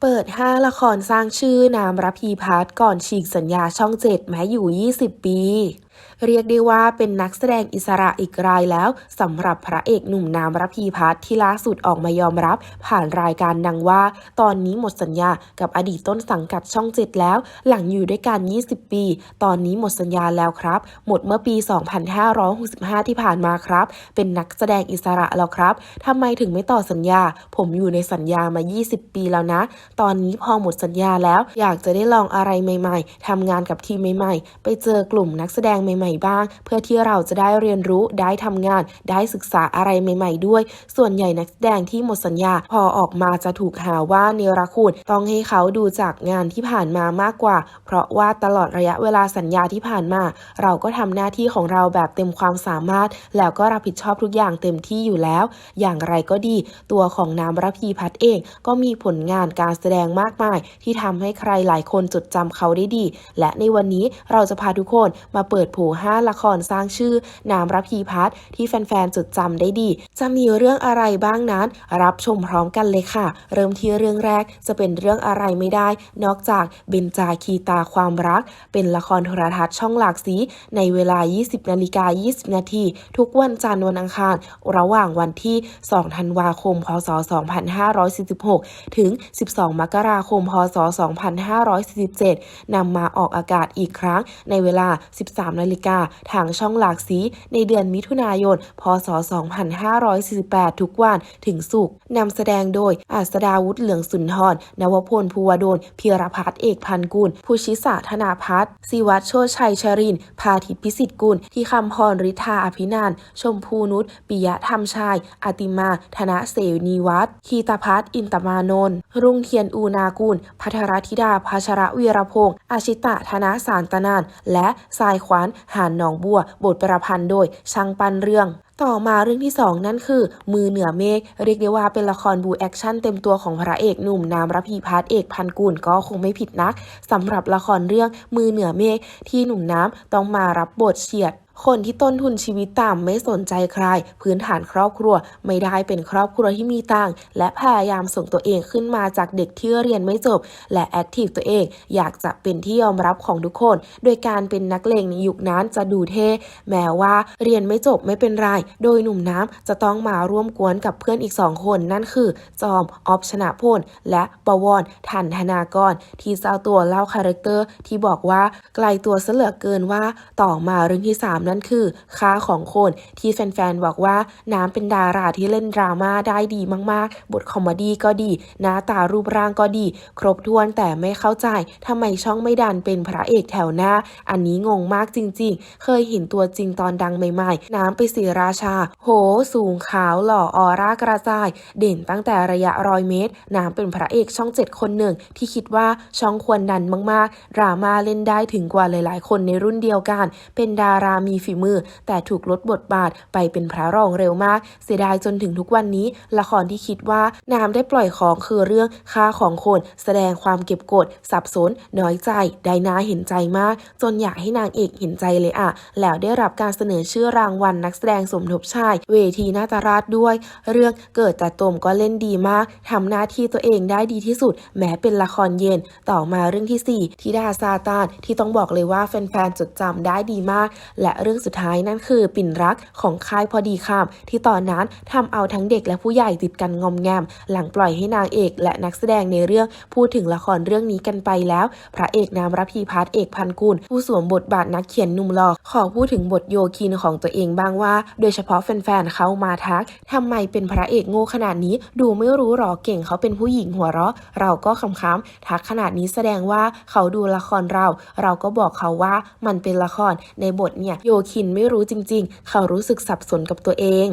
เปิด 5 ละครสร้างชื่อนามรพีพัฒน์ก่อนฉีกสัญญาช่อง 7 แม้อยู่ 20 ปี เรียกได้ว่าเป็นนักแสดงอิสระอีกรายแล้วสำหรับพระเอกหนุ่มนามรพีพัฒน์ที่ล่าสุดออกมายอมรับ ผ่านรายการดังว่า ตอนนี้หมดสัญญากับอดีตต้นสังกัดช่อง7แล้ว หลังอยู่ด้วยกัน 20 ปี ตอนนี้หมดสัญญาแล้วครับ หมดเมื่อปี 2565 ที่ผ่านมาครับ เป็นนักแสดงอิสระแล้วครับทำไมถึงไม่ต่อสัญญา ผมอยู่ในสัญญามา 20 ปีแล้วนะ ตอนนี้พอหมดสัญญาแล้ว อยากจะได้ลองอะไรใหม่ ๆทำงานกับทีมใหม่ ๆ ไปเจอกลุ่มนักแสดงใหม่ ๆ บ้าง เพื่อที่เราจะได้เรียนรู้ได้ทำงาน ได้ศึกษาอะไรใหม่ ๆ ด้วย ส่วนใหญ่นักแสดงที่หมดสัญญา พอออกมาจะถูกหาว่าเนรคุณต้องให้เขาดูจากงานที่ผ่านมามากกว่า เพราะว่าตลอดระยะเวลาสัญญาที่ผ่านมา เราก็ทำหน้าที่ของเราแบบเต็มความสามารถ แล้วก็รับผิดชอบทุกอย่างเต็มที่อยู่แล้ว อย่างไรก็ดี ตัวของนามรพีพัฒน์เอง ก็มีผลงานการแสดงมากมาย ที่ทำให้ใครหลายคนจดจำเขาได้ดี และในวันนี้เราจะพาทุกคนมาเปิดโผ5ละครสร้างชื่อนามรพีพัฒน์ที่แฟนๆจดจำได้ดี จะมีเรื่องอะไรบ้างนั้น รับชมพร้อมกันเลยค่ะ เริ่มที่เรื่องแรกจะเป็นเรื่องอะไรไม่ได้ นอกจากเบญจาคีตาความรัก เป็นละครโทรทัศน์ช่องหลากสี ในเวลา 20นาฬิกา20 นาทีทุกวันจันทร์วันอังคาร ระหว่างวันที่ 2 ธันวาคม พศ 2546 ถึง 12 มกราคม พศ 2547นำมาออกอากาศอีกครั้งในเวลา 13นาฬิกาทางช่องหลากสี ในเดือนมิถุนายน พศ 2548 ทุกวันถึงสุกนำแสดงโดยอัสดาวุฒิเหลืองสุนทร นวพลภูวดลพีรพัฒน์เอกพันกุลภูชิสาธนาพัฒน์ศิวัตโชชัยชริน พาทิตพิสิทธิ์กุล ที่คำพรริธาอภินันชมพูนุชปิยะธรรมชาย อติมา ธนเสวนีวัฒน์คีตพัฒน์อินตมานนท์รุ่งเทียนอูนากุลพัทรธิดาพัชระวีรพงศ์อาชิตะธนสารตนาน และสายขวานหานหนองบัว บทประพันธ์โดยช่างปันเรื่องต่อมาเรื่องที่ 2 นั่นคือ มือเหนือเมฆเรียกได้ว่าเป็นละครบูแอคชั่นเต็มตัวของพระเอกหนุ่มนามรพีพัฒน์เอกพันกุลก็คงไม่ผิดนักสำหรับละครเรื่องมือเหนือเมฆที่หนุ่มน้ำต้องมารับบทเฉียด คนที่ต้นทุนชีวิตต่ำไม่สนใจใคร พื้นฐานครอบครัวไม่ได้เป็นครอบครัวที่มีตังและพยายามส่งตัวเองขึ้นมาจากเด็กที่เรียนไม่จบ และแอคทีฟตัวเอง อยากจะเป็นที่ยอมรับของทุกคน โดยการเป็นนักเลงในยุคนั้นจะดูเท่แม้ว่าเรียนไม่จบไม่เป็นไร โดยหนุ่มน้ำจะต้องมาร่วมกวนกับเพื่อนอีกสองคน นั่นคือ จอมออฟชนะพลและปวรทันธนากร ที่เจ้าตัวเล่าคาแรคเตอร์ที่บอกว่าไกลตัวเสเหลือเกินว่าต่อมาเรื่องที่3นั่นคือค่าของคนที่แฟนๆบอกว่าน้ำเป็นดาราที่เล่นดราม่าได้ดีมากๆ บทคอมเมดี้ก็ดี หน้าตารูปร่างก็ดี ครบถ้วนแต่ไม่เข้าใจทำไมช่องไม่ดันเป็นพระเอกแถวหน้า อันนี้งงมากจริงๆ เคยเห็นตัวจริงตอนดังใหม่ๆ น้ำไปสีราชา โห สูงขาวหล่อออร่ากระจาย เด่นตั้งแต่ระยะร้อยเมตร น้ำเป็นพระเอกช่องเจ็ดคนหนึ่ง ที่คิดว่าช่องควรดันมากๆ ดราม่าเล่นได้ถึงกว่าหลายๆ คนในรุ่นเดียวกัน เป็นดารามีฝีมือ แต่ถูกลดบทบาทไปเป็นพระรองเร็วมาก เสียดายจนถึงทุกวันนี้ ละครที่คิดว่าน้ำได้ปล่อยของคือเรื่องค่าของคน แสดงความเก็บกด สับสน น้อยใจ ได้น่าเห็นใจมาก จนอยากให้นางเอกเห็นใจเลยอะแล้วได้รับการเสนอชื่อรางวัลนักแสดงสมทบชาย เวทีนาตราชด้วย เรื่องเกิดแต่ตมก็เล่นดีมากทำหน้าที่ตัวเองได้ดีที่สุด แม้เป็นละครเย็น ต่อมาเรื่องที่4ธิดาซาตานที่ต้องบอกเลยว่าแฟนๆจดจำได้ดีมาก และเรื่องสุดท้ายนั่นคือ ปิ่นรักของค่ายพอดีคำที่ตอนนั้นทำเอาทั้งเด็กและผู้ใหญ่ติดกันงอมแงม หลังปล่อยให้นางเอกและนักแสดงในเรื่องพูดถึงละครเรื่องนี้กันไปแล้ว พระเอกนามรพีพัฒน์เอกพันกุลผู้สวมบทบาทนักเขียนหนุ่มหล่อขอพูดถึงบทโยคินของตัวเองบ้างว่า โดยเฉพาะแฟนๆเขามาทักทำไมเป็นพระเอกโง่ขนาดนี้ ดูไม่รู้หรอเก่งเขาเป็นผู้หญิงหัวเราะ เราก็คำๆทักขนาดนี้แสดงว่าเขาดูละครเรา เราก็บอกเขาว่ามันเป็นละครในบทเนี่ยโยคินไม่รู้จริง ๆ เขารู้สึกสับสนกับตัวเอง